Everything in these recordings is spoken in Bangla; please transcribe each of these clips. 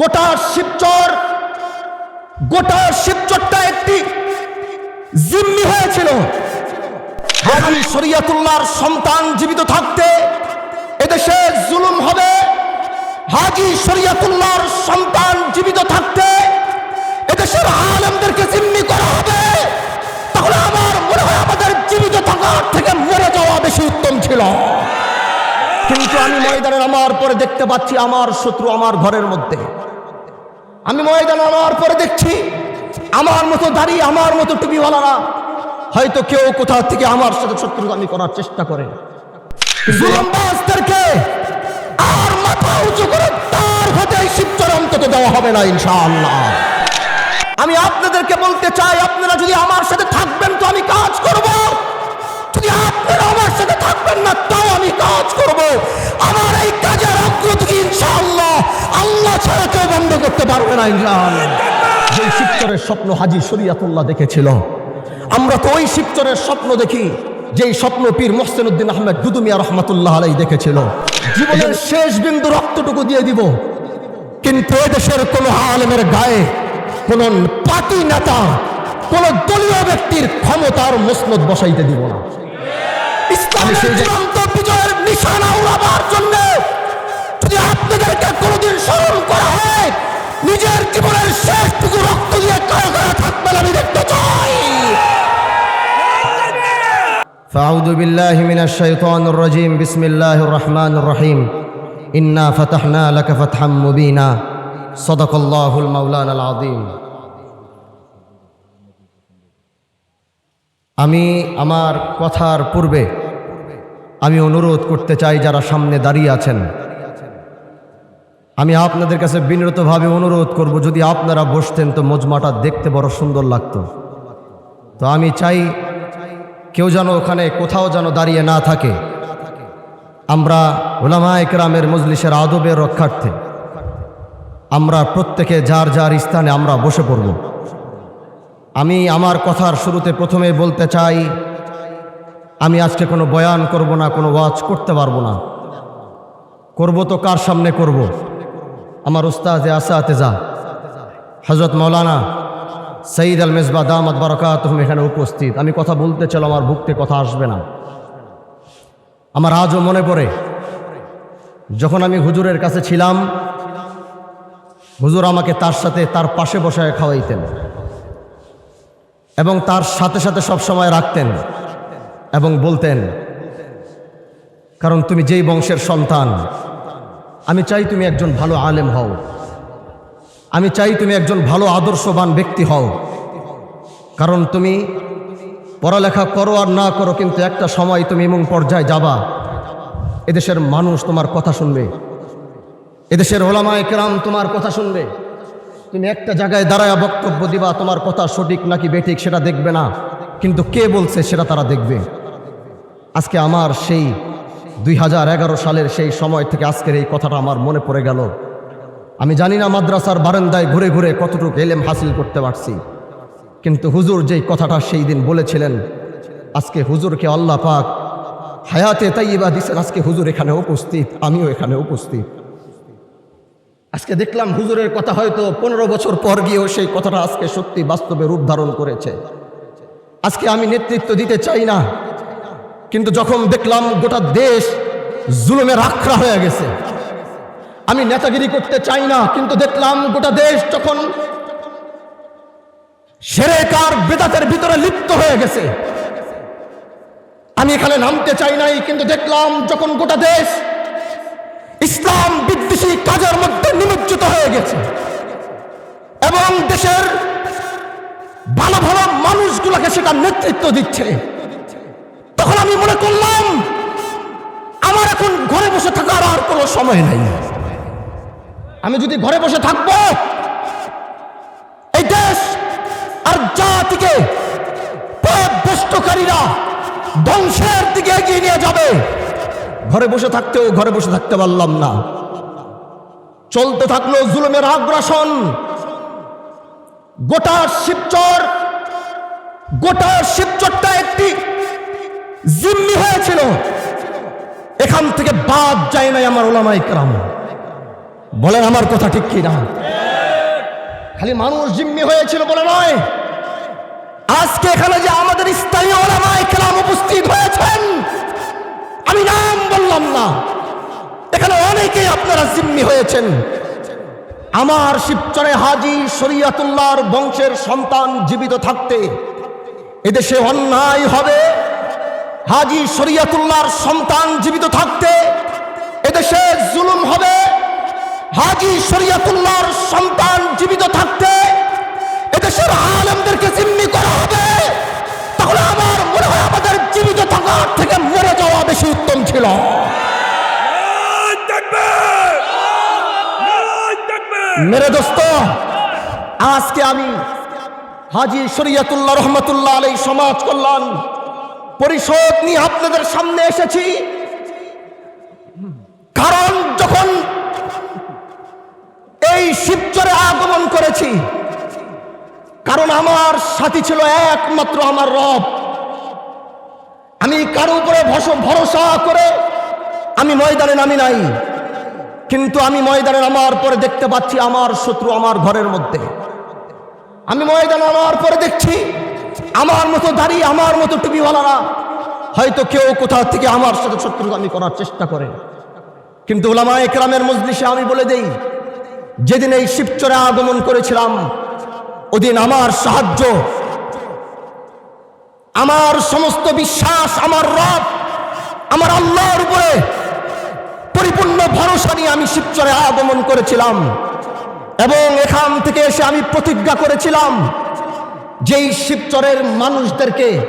গোটা শিবচর, গোটা শিবচরটা একটি জিম্মি হয়েছিল। শরিয়াতুল্লাহর সন্তান জীবিত থাকতে এদেশে জুলুম হবে। হাজি শরিয়াতুল্লাহর সন্তান জীবিত থাকতে এদেশের আলমদেরকে জিম্মি করা হবে। তাহলে আমার মনে হয় আমাদের জীবিত থাকার থেকে মরে যাওয়া বেশি উত্তম ছিল। কিন্তু আমি ময়দানের আমার পরে দেখতে পাচ্ছি আমার শত্রু আমার ঘরের মধ্যে। আমি ময়দানে নামার পরে দেখছি আমার মতো দাঁড়িয়ে আমার মতো টুপিওয়ালারা হয়তো কেউ কোথা থেকে আমার সাথে শত্রুতামি করার চেষ্টা করে আর মাথা উঁচু করে তার হাতে শিবচর অন্তত দেওয়া হবে না ইনশাআল্লাহ। আমি আপনাদেরকে বলতে চাই আপনারা যদি আমার সাথে থাকবেন তো আমি কাজ করব। যদি আপনারা আমার সাথে থাকবেন না, তাও আমি কাজ করব। আমার এই কাজের অগ্রগতি ইনশাআল্লাহ? আল্লাহ ছাড়া কেউ বন্ধ করতে পারবে না ইনশাআল্লাহ। যে শিবচরের স্বপ্ন হাজি শরিয়াতুল্লাহ দেখেছিল, আমরা তো ওই শিবচরের স্বপ্ন দেখি, যেই স্বপ্ন পীর আহমেদ দুদুমিয়া রহমতুল্লাহ আলাই দেখেছিল। জীবনের শেষ বিন্দু রক্তটুকু দিয়ে দিব। কিন্তু এদেশের কোন আলেমের গায়ে কোন পাতি নেতা, কোন দলীয় ব্যক্তির ক্ষমতার মসনদ বসাইতে দিব না। ইসলামের চূড়ান্ত বিজয়ের নিশানা উড়াবার জন্য যদি আপনাদেরকে কোনোদিন স্মরণ করা হয় নিজের জীবনের শেষটুকু রক্ত দিয়ে কারা কারা থাকবেন আমি দেখতে চাই فأعوذ بالله من الشيطان الرجيم بسم الله الرحمن الرحيم إنا فتحنا لك فتحا مبينا صدق الله المولانا العظيم আমি আমার কথার পূর্বে আমি অনুরোধ করতে চাই যারা সামনে দাঁড়িয়ে আছেন। আমি আপনাদের কাছে বিনীতভাবে অনুরোধ করব, যদি আপনারা বসতেন তো মজমাটা দেখতে বড় সুন্দর লাগতো। তো আমি চাই কেউ যেন ওখানে কোথাও যেন দাঁড়িয়ে না থাকে। আমরা ওলামা একরামের মজলিসের আদবের রক্ষার্থে আমরা প্রত্যেকে যার যার স্থানে আমরা বসে পড়ব। আমি আমার কথার শুরুতে প্রথমে বলতে চাই আমি আজকে কোনো বয়ান করব না, কোনো ওয়াজ করতে পারব না। করব তো কার সামনে করব? আমার উস্তাদে আসা তেজা হজরত মৌলানা সঈদ আল মেজবা দামাত বারকাত এখানে উপস্থিত। আমি কথা বলতে চলো আমার বুকতে কথা আসবে না। আমার আজও মনে পড়ে, যখন আমি হুজুরের কাছে ছিলাম, হুজুর আমাকে তার সাথে তার পাশে বসায় খাওয়াইতেন এবং তার সাথে সাথে সব সময় রাখতেন। এবং বলতেন, কারণ তুমি যেই বংশের সন্তান, আমি চাই তুমি একজন ভালো আলেম হও। আমি চাই তুমি একজন ভালো আদর্শবান ব্যক্তি হও। কারণ তুমি পড়ালেখা করো আর না করো, কিন্তু একটা সময় তুমি এমন পর্যায়ে যাবা, এদেশের মানুষ তোমার কথা শুনবে। এদেশের ওলামায় কেরাম তোমার কথা শুনবে। তুমি একটা জায়গায় দাঁড়ায় বক্তব্য দিবা, তোমার কথা সঠিক নাকি বেঠিক সেটা দেখবে না। কিন্তু কে বলছে সেটা তারা দেখবে। আজকে আমার সেই দুই হাজার এগারো সালের সেই সময় থেকে আজকের এই কথাটা আমার মনে পড়ে গেল। আমি জানি না মাদ্রাসার বারান্দায় ঘুরে ঘুরে কতটুকু এলেম হাসিল করতে পারছি। কিন্তু হুজুর যেই কথাটা সেই দিন বলেছিলেন, আজকে হুজুরকে আল্লাহ পাক হায়াতে তাইবা দিছেন, আজকে হুজুর এখানে উপস্থিত, আমিও এখানে উপস্থিত। আজকে দেখলাম হুজুরের কথা হয়তো পনেরো বছর পর গিয়েও সেই কথাটা আজকে সত্যি বাস্তবে রূপ ধারণ করেছে। আজকে আমি নেতৃত্ব দিতে চাই না কিন্তু যখন দেখলাম গোটা দেশ জুলুমের আখড়া হয়ে গেছে, আমি নেতাগিরি করতে চাই না, কিন্তু দেখলাম গোটা দেশ যখন সেরেকার বেদাতের ভিতরে লিপ্ত হয়ে গেছে, আমি এখানে নামতে চাই নাই, কিন্তু দেখলাম যখন গোটা দেশ ইসলাম বিদ্বেষী কাজের মধ্যে নিমজ্জিত হয়ে গেছে, এবং দেশের ভালো ভালো মানুষগুলোকে সেটা নেতৃত্ব দিচ্ছে। তখন আমি মনে করলাম, আমার এখন ঘরে বসে থাকার আর কোনো সময় নাই। আমি যদি ঘরে বসে থাকব, এই দেশ আর জাতিকে পথভ্রষ্টকারীরা ধ্বংসের দিকে এগিয়ে নিয়ে যাবে। ঘরে বসে থাকতেও ঘরে বসে থাকতে পারলাম না। চলতে থাকল জুলুমের আগ্রাসন। গোটা শিবচর, গোটা শিবচরটা একটি জিম্মি হয়েছিল। এখান থেকে বাদ যায় নাই আমার ওলামাই কেরাম। বলেন আমার কথা ঠিক কি না? খালি মানুষ জিম্মি হয়েছিল বলে নয়। আজকে এখানে যে আমাদের স্থানীয় ওলামায়ে কেরাম উপস্থিত হয়েছেন, আমি নাম বললাম না। এখানে অনেকেই আপনারা জিম্মি হয়েছেন। আমার শিবচরে হাজি শরিয়াতুল্লাহর বংশের সন্তান জীবিত থাকতে এদেশে অন্যায় হবে। হাজি শরিয়াতুল্লাহর সন্তান জীবিত থাকতে এদেশে জুলুম হবে হাজি শরিয়াতুল্লাহর সন্তান জীবিত থাকতে এদেশের আলেমদেরকে জিম্মি করা হবে তাহলে আমার মনে হয় আমাদের জীবিত থাকার থেকে মরে যাওয়া বেশি উত্তম ছিল! মেরে দোস্ত, আজকে আমি হাজি শরিয়াতুল্লাহ রহমতুল্লাহ আলাই সমাজ কল্যাণ পরিষদ নিয়ে আপনাদের সামনে এসেছি। কারণ যখন এই শিবচরে আগমন করেছি, কারণ আমার সাথী ছিল একমাত্র আমার রব। আমি কারও উপরে ভরসা করে আমি ময়দানে নামি নাই। কিন্তু আমি ময়দানে নামার পরে দেখতে পাচ্ছি আমার শত্রু আমার ঘরের মধ্যে। আমি ময়দানে নামার পরে দেখছি আমার মতো দাঁড়িয়ে আমার মতো টুপিওয়ালারা হয়তো কেউ কোথাও থেকে আমার সাথে শত্রুতামি করার চেষ্টা করে। কিন্তু ওলামা একরামের মজলিসে আমি বলে দেই, যেদিন এই শিবচরে আগমন করেছিলাম, ওদিন আমার সাহায্য, আমার সমস্ত বিশ্বাস, আমার রব, আমার আল্লাহর উপরে পরিপূর্ণ ভরসা নিয়ে আমি শিবচরে আগমন করেছিলাম। এবং এখান থেকে এসে আমি প্রতিজ্ঞা করেছিলাম যেই শিবচরের মানুষদেরকে,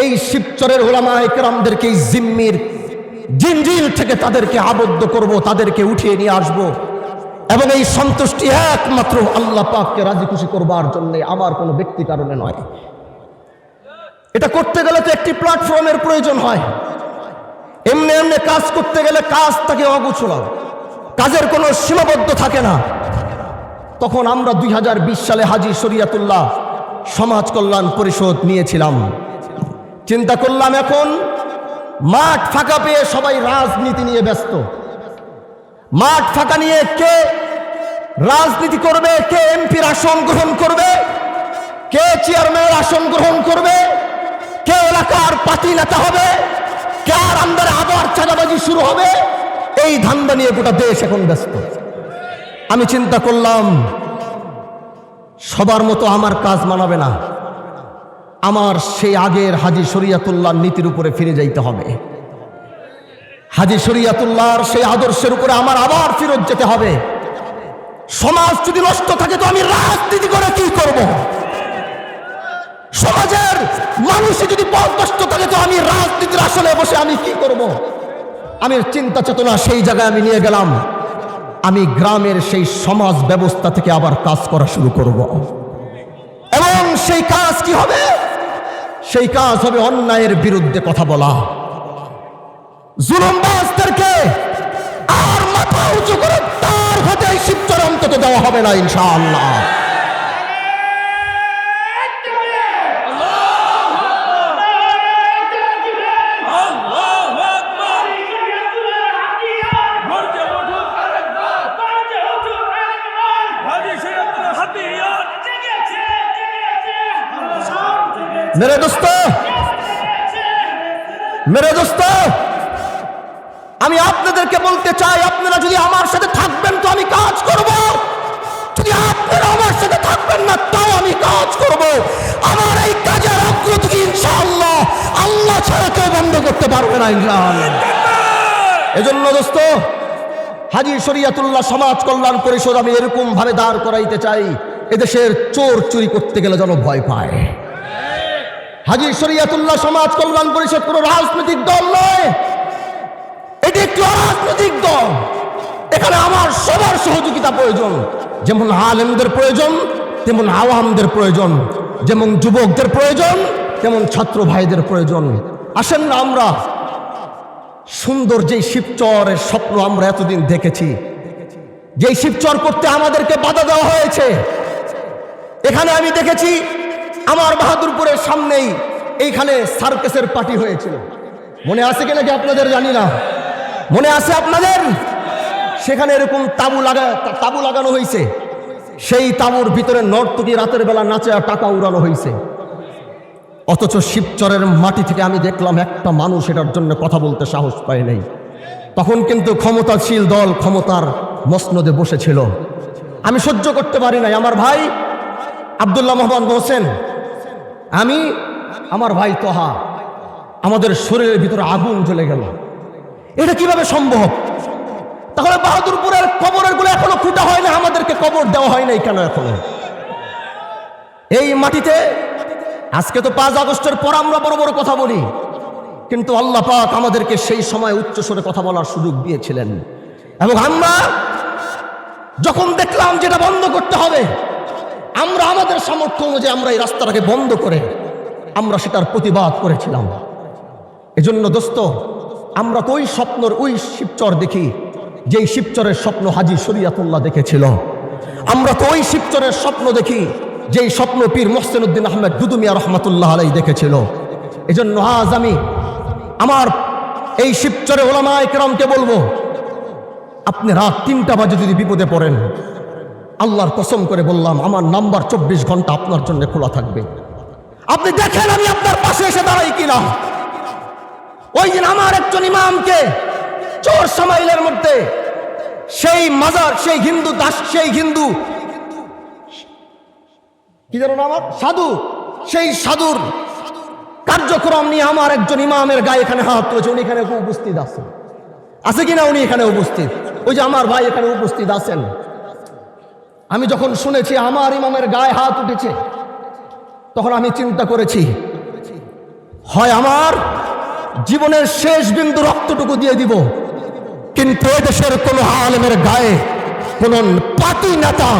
এই শিবচরের ওলামা একরামদেরকে এই জিম্মির জিনজিল থেকে তাদেরকে আবদ্ধ করব, তাদেরকে উঠিয়ে নিয়ে আসব। এবং এই সন্তুষ্টি একমাত্র আল্লাহ পাককে রাজি খুশি করবার জন্য, আমার কোনো ব্যক্তি কারণে নয়। এটা করতে গেলে তো একটি প্ল্যাটফর্মের প্রয়োজন হয়। এমনি এমনি কাজ করতে গেলে কাজ তাকে অগুছলা। কাজের কোনো সীমাবদ্ধ থাকে না। তখন আমরা দুই হাজার বিশ সালে হাজি শরিয়াতুল্লাহ সমাজ কল্যাণ পরিষদ নিয়েছিলাম। চিন্তা করলাম এখন মাঠ ফাঁকা পেয়ে সবাই রাজনীতি নিয়ে ব্যস্ত। মাঠ ফাঁকা নিয়ে কে রাজনীতি করবে, কে এমপির আসন গ্রহণ করবে, কে চেয়ারম্যানের আসন গ্রহণ করবে, কে এলাকার পাতি নেতা হবে, কার আন্দারে আবার চাঁদাবাজি শুরু হবে, এই ধান্দা নিয়ে গোটা দেশ এখন ব্যস্ত। আমি চিন্তা করলাম সবার মতো আমার কাজ মানাবে না। আমার সেই আগের হাজি শরিয়াতুল্লাহ নীতির উপরে ফিরে যাইতে হবে। হাজি শরিয়াতুল্লাহর সেই আদর্শের উপরে আমার আবার ফিরত যেতে হবে। সমাজ যদি নষ্ট থাকে তো আমি রাজনীতি করে কি করব? সমাজের মানুষে যদি পথভ্রষ্ট থাকে তো আমি রাজনীতির আসলে বসে আমি কি করব? আমি চিন্তা চেতনা সেই জায়গায় আমি নিয়ে গেলাম। আমি গ্রামের সেই সমাজ ব্যবস্থা থেকে আবার কাজ করা শুরু করব। এবং সেই কাজ কি হবে? সেই কাজ হবে অন্যায়ের বিরুদ্ধে কথা বলা। জুলুমবাজদেরকে আর মাথা উঁচু করে তার হাতে শিবচর অন্তত দেওয়া হবে না, ইনশাআল্লাহ। মেরে দোস্ত মেরে দোস্ত আমি আপনাদেরকে বলতে চাই, আপনারা যদি আমার সাথে থাকবেন তো আমি কাজ করব। যদি আপনারা আমার সাথে থাকবেন না, তাও আমি কাজ করব। আমার এই কাজের অগ্রগতি ইনশাআল্লাহ? আল্লাহ ছাড়া কেউ বন্ধ করতে পারবে না ইনশাআল্লাহ। এজন্য দোস্ত, হাজি শরিয়াতুল্লাহ সমাজ কল্যাণ পরিষদ আমি এরকম ভাবে দাঁড় করাইতে চাই, এদেশের চোর চুরি করতে গেলে যেন ভয় পায়। হাজি শরিয়াতুল্লাহ সমাজ কল্যাণ পরিষদ কোনো রাজনৈতিক দল নয়। এটি একটি অরাজনৈতিক দল। এখানে আমার সবার সহযোগিতা প্রয়োজন। যেমন আলেমদের প্রয়োজন, তেমন আওয়ামদের প্রয়োজন, যেমন যুবকদের প্রয়োজন, তেমন ছাত্র ভাইদের প্রয়োজন। আসেন না আমরা। সুন্দর যেই শিবচরের স্বপ্ন আমরা এতদিন দেখেছি, যেই শিবচর করতে আমাদেরকে বাধা দেওয়া হয়েছে, এখানে আমি দেখেছি আমার বাহাদুরপুরের সামনেই এইখানে সার্কাসের পার্টি হয়েছিল। মনে আছে কিনা কি আপনাদের জানি না? মনে আছে আপনাদের? সেখানে এরকম তাবু লাগা, তাবু লাগানো হয়েছে। সেই তাবুর ভিতরে নর্তকী রাতের বেলা নাচে টাকা উড়ানো হয়েছে। অথচ শিবচরের মাটি থেকে আমি দেখলাম একটা মানুষ এটার জন্য কথা বলতে সাহস পায় নাই। তখন কিন্তু ক্ষমতাশীল দল ক্ষমতার মসনদে বসেছিল। আমি সহ্য করতে পারি নাই। আমার ভাই আবদুল্লাহ মোহাম্মদ হোসেন আমি, আমার ভাই তোহা, আমাদের শরীরের ভিতরে আগুন জ্বলে গেল। এটা কীভাবে সম্ভব? তাহলে বাহাদুরপুরের কবরেরগুলো এখনও খুঁটা হয় না, আমাদেরকে কবর দেওয়া হয় নাই কেন এখনও? এই মাটিতে, আজকে তো পাঁচ আগস্টের পর আমরা বড় বড় কথা বলি, কিন্তু আল্লাহ পাক আমাদেরকে সেই সময় উচ্চস্বরে কথা বলার সুযোগ দিয়েছিলেন। এবং আমরা যখন দেখলাম যেটা বন্ধ করতে হবে আমরা আমাদের সামর্থ্য অনুযায়ী আমরা এই রাস্তাটাকে বন্ধ করে আমরা সেটার প্রতিবাদ করেছিলাম। এজন্য দোস্ত, আমরা তো ওই স্বপ্নর ওই শিবচর দেখি, যেই শিবচরের স্বপ্ন হাজি শরিয়াতুল্লাহ দেখেছিল। আমরা তো ওই শিবচরের স্বপ্ন দেখি, যেই স্বপ্ন পীর মোহসেন উদ্দিন আহমেদ দুদুমিয়া রহমতুল্লাহ আলাই দেখেছিল। এজন্য আজ আমি আমার এই শিবচরে ওলামা একরামকে বলব, আপনি রাত তিনটা বাজে যদি বিপদে পড়েন আল্লাহর কসম করে বললাম, আমার নাম্বার চব্বিশ ঘণ্টা আপনার জন্য খোলা থাকবে। আপনি দেখেন আমি আপনার পাশে এসে দাঁড়াই কিনা। ওই দিন আমার একজন ইমামকে চোর সামাইলের মধ্যে সেই মাজার, সেই হিন্দু দাস, সেই হিন্দু, কি জানো আমার সাধু, সেই সাধুর কার্যক্রম নিয়ে আমার একজন ইমামের গায়ে এখানে হাত তুলেছে উনি এখানে উপস্থিত আছেন। আছে কিনা উনি এখানে উপস্থিত? ওই যে আমার ভাই এখানে উপস্থিত আছেন। আমি যখন শুনেছি আমার ইমামের গায়ে হাত উঠেছে, তখন আমি চিন্তা করেছি, হয় আমার জীবনের শেষ বিন্দু রক্তটুকু দিয়ে দিব, কিন্তু দেশের কোন আলেমের গায়ে, কোন পার্টি নেতা,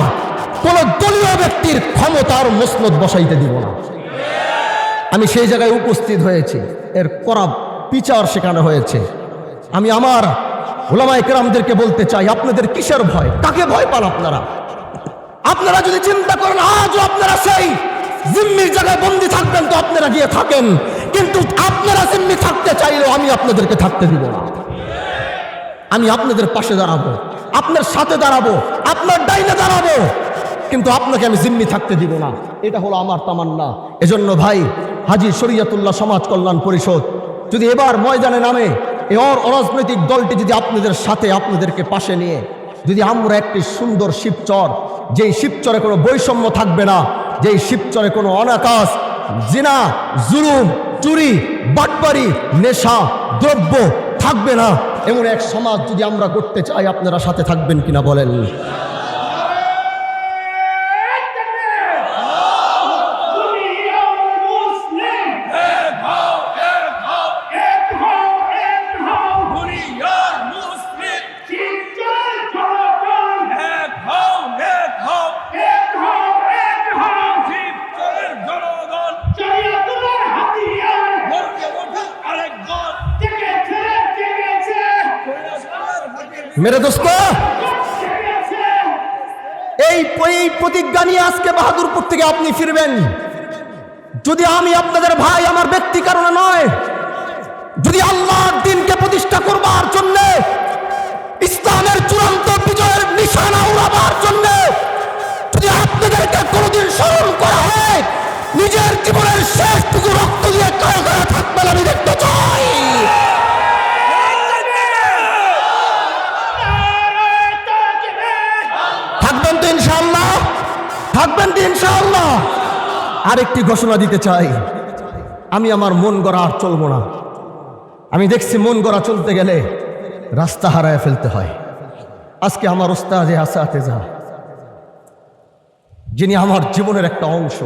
কোন দলীয় ব্যক্তির ক্ষমতার মসনদ বসাইতে দিব না। আমি সেই জায়গায় উপস্থিত হয়েছি, এর করা বিচার সেখানে হয়েছে। আমি আমার ওলামা একরামদেরকে বলতে চাই, আপনাদের কিসের ভয়? কাকে ভয় পান আপনারা? আপনারা যদি চিন্তা করেন, আজও আপনারা সেই জিম্মির জায়গায় বন্দি থাকবেন, তো আপনারা গিয়ে থাকেন। কিন্তু আপনারা জিম্মি থাকতে চাইলেও আমি আপনাদেরকে থাকতে দিব না। আমি আপনাদের পাশে দাঁড়াবো, আপনার সাথে দাঁড়াবো, আপনার ডাইনে দাঁড়াবো। কিন্তু আপনাকে আমি জিম্মি থাকতে দিব না। এটা হলো আমার তামান্না। এজন্য ভাই, হাজি শরিয়াতুল্লাহ সমাজ কল্যাণ পরিষদ, যদি এবার ময়দানে নামে এই অর অরাজনৈতিক দলটি যদি আপনাদের সাথে, আপনাদেরকে পাশে নিয়ে যদি আমরা একটি সুন্দর শিবচর, যেই শিবচরে কোনো বৈষম্য থাকবে না, যেই শিবচরে কোনো অনাকাশ, জিনা, জুলুম, চুরি বাটবারি নেশা, দ্রব্য থাকবে না। এমন এক সমাজ যদি আমরা করতে চাই, আপনারা সাথে থাকবেন কিনা বলেন এক হও এক হও এক হও এক হও দুনিয়ার মুসলিম এক হও এক হও এক হও এক হও শিবচরের জনগণ গর্জে ওঠুক আরেক দল কৈলাসপুরের হাতির মেরে দোস্ত এই এই প্রতিজ্ঞা নিয়ে আজকে বাহাদুরপুর থেকে আপনি ফিরবেন। যদি আমি আপনাদের ভাই, আমার ব্যক্তি কারণে নয়, যদি আল্লাহর দিনকে প্রতিষ্ঠা করবার জন্য, ইসলামের চূড়ান্ত বিজয়ের নিশানা উড়াবার জন্য, যদি আপনাদেরকে কোনোদিন স্মরণ করা হয়, নিজের জীবনের শেষটুকু রক্ত দিয়ে কারা কারা থাকবেন আমি দেখতে চাই। থাকবেন তো ইনশাআল্লাহ। আরেকটি ঘোষণা দিতে চাই। আমি আমার মন গড়া আর চলবো না। আমি দেখছি মন গড়া চলতে গেলে রাস্তা হারায় ফেলতে হয়। আজকে আমার ওস্তাদে আসাতে যা যিনি আমার জীবনের একটা অংশ।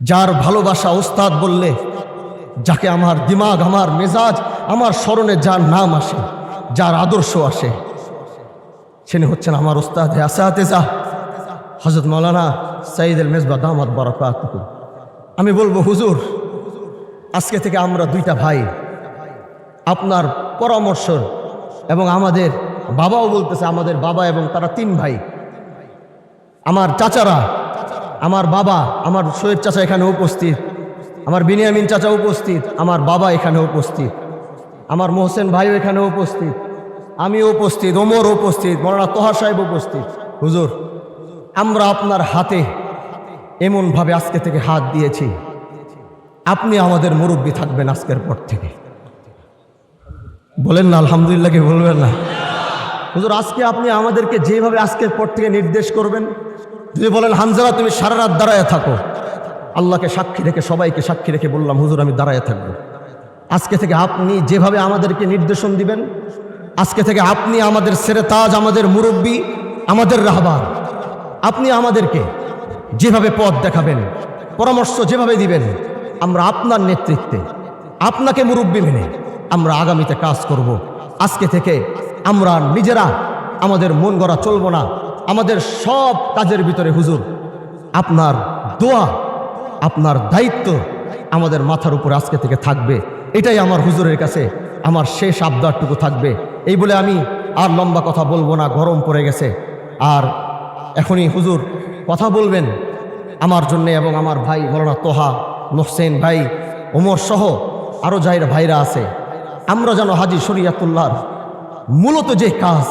যার ভালোবাসা ওস্তাদ বললে, যাকে আমার দিমাগ, আমার মেজাজ, আমার স্মরণে যার নাম আসে, যার আদর্শ আসে তিনি হচ্ছেন আমার ওস্তাদ আসাতেজা হজরত মৌলানা সাইদ এল মেজবা দামাত বরকাত আমি বলব, হুজুর, আজকে থেকে আমরা দুইটা ভাই, আপনার পরামর্শ এবং আমাদের বাবাও বলতেছে, আমাদের বাবা এবং তারা তিন ভাই। আমার চাচারা, আমার বাবা, আমার শহীদ চাচা এখানে উপস্থিত, আমার বিনিয়ামিন চাচা উপস্থিত, আমার বাবা এখানে উপস্থিত, আমার মোহসেন ভাইও এখানে উপস্থিত আমি উপস্থিত, ওমর উপস্থিত, মৌলানা তোহা সাহেব উপস্থিত। হুজুর, আমরা আপনার হাতে এমনভাবে আজকে থেকে হাত দিয়েছি। আপনি আমাদের মুরব্বী থাকবেন আজকের পর থেকে। বলেন না, আলহামদুলিল্লাহ কি বলবেন না? হুজুর, আজকে আপনি আমাদেরকে যেভাবে আজকের পর থেকে নির্দেশ করবেন, যদি বলেন হানজারা তুমি সারা রাত দাঁড়ায় থাকো। আল্লাহকে সাক্ষী রেখে, সবাইকে সাক্ষী রেখে বললাম, হুজুর, আমি দাঁড়ায় থাকব। আজকে থেকে আপনি যেভাবে আমাদেরকে নির্দেশন দিবেন আজকে থেকে আপনি আমাদের সেরে তাজ, আমাদের মুরব্বী, আমাদের রাহবার। আপনি আমাদেরকে যেভাবে পথ দেখাবেন, পরামর্শ যেভাবে দিবেন, আমরা আপনার নেতৃত্বে, আপনাকে মুরব্বী মেনে আমরা আগামীতে কাজ করব। আজকে থেকে আমরা নিজেরা আমাদের মন গড়া চলবো না। আমাদের সব কাজের ভিতরে হুজুর, আপনার দোয়া, আপনার দায়িত্ব আমাদের মাথার উপরে আজকে থেকে থাকবে। এটাই আমার হুজুরের কাছে, আমার শেষ আবদারটুকু থাকবে। এই বলে আমি আর লম্বা কথা বলব না, গরম পড়ে গেছে। আর এখনই হুজুর কথা বলবেন আমার জন্যে এবং আমার ভাই মৌলানা তোহা, মোহসেন ভাই, ওমর সহ আরও যাইর ভাইরা আছে। আমরা যেন হাজি শরিয়াতুল্লাহর মূলত যে কাজ,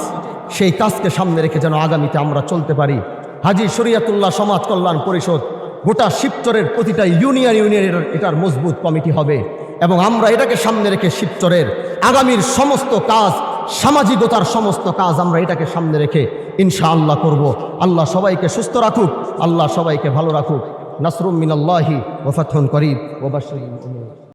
সেই কাজকে সামনে রেখে যেন আগামীতে আমরা চলতে পারি। হাজি শরিয়াতুল্লাহ সমাজ কল্যাণ পরিষদ গোটা শিবচরের প্রতিটা ইউনিয়ন ইউনিয়নের এটার মজবুত কমিটি হবে। এবং আমরা এটাকে সামনে রেখে শিবচরের আগামীর সমস্ত কাজ সামাজিকতার সমস্ত কাজ আমরা এটাকে সামনে রেখে ইনশা আল্লাহ করব। আল্লাহ সবাইকে সুস্থ রাখুক, আল্লাহ সবাইকে ভালো রাখুক। নাসরুম মিনাল্লাহি ওফাথন করিব ওবাশির